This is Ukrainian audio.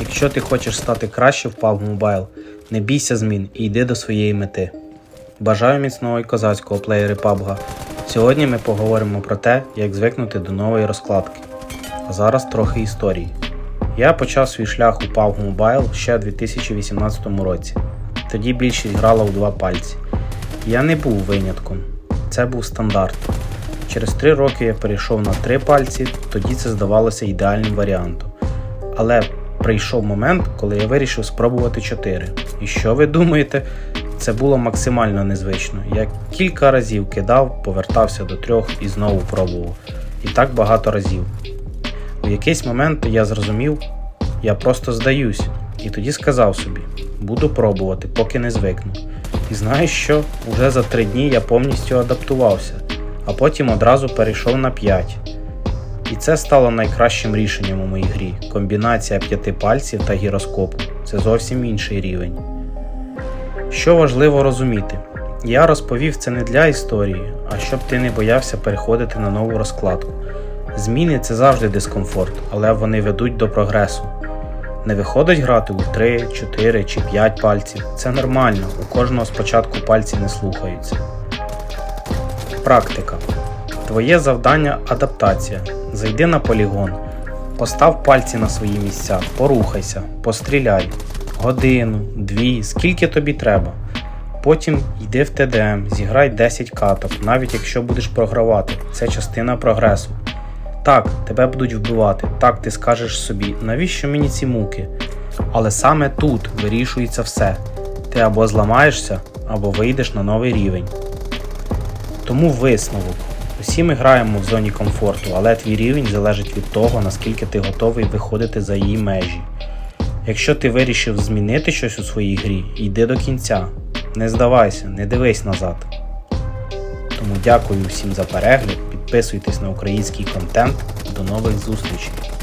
Якщо ти хочеш стати краще в PUBG Mobile, не бійся змін і йди до своєї мети. Бажаю міцного і козацького плеєри PUBG. Сьогодні ми поговоримо про те, як звикнути до нової розкладки. А зараз трохи історії. Я почав свій шлях у PUBG Mobile ще у 2018 році. Тоді більшість грала у два пальці. Я не був винятком, це був стандарт. Через три роки я перейшов на три пальці, тоді це здавалося ідеальним варіантом. Але прийшов момент, коли я вирішив спробувати 4. І що ви думаєте? Це було максимально незвично. Я кілька разів кидав, повертався до трьох і знову пробував. І так багато разів. У якийсь момент я зрозумів, я просто здаюсь, і тоді сказав собі: буду пробувати, поки не звикну. І знаєш що? Уже за три дні я повністю адаптувався, а потім одразу перейшов на 5. І це стало найкращим рішенням у моїй грі. Комбінація п'яти пальців та гіроскопу це зовсім інший рівень. Що важливо розуміти, я розповів це не для історії, а щоб ти не боявся переходити на нову розкладку. Зміни це завжди дискомфорт, але вони ведуть до прогресу. Не виходить грати у 3, 4 чи 5 пальців. Це нормально, у кожного спочатку пальці не слухаються. Практика. Твоє завдання адаптація. Зайди на полігон, постав пальці на свої місця, порухайся, постріляй. Годину, дві, скільки тобі треба. Потім йди в ТДМ, зіграй 10 каток, навіть якщо будеш програвати, це частина прогресу. Так, тебе будуть вбивати, так ти скажеш собі, навіщо мені ці муки? Але саме тут вирішується все. Ти або зламаєшся, або вийдеш на новий рівень. Тому висновок. Усі ми граємо в зоні комфорту, але твій рівень залежить від того, наскільки ти готовий виходити за її межі. Якщо ти вирішив змінити щось у своїй грі, йди до кінця. Не здавайся, не дивись назад. Тому дякую всім за перегляд, підписуйтесь на український контент. До нових зустрічей!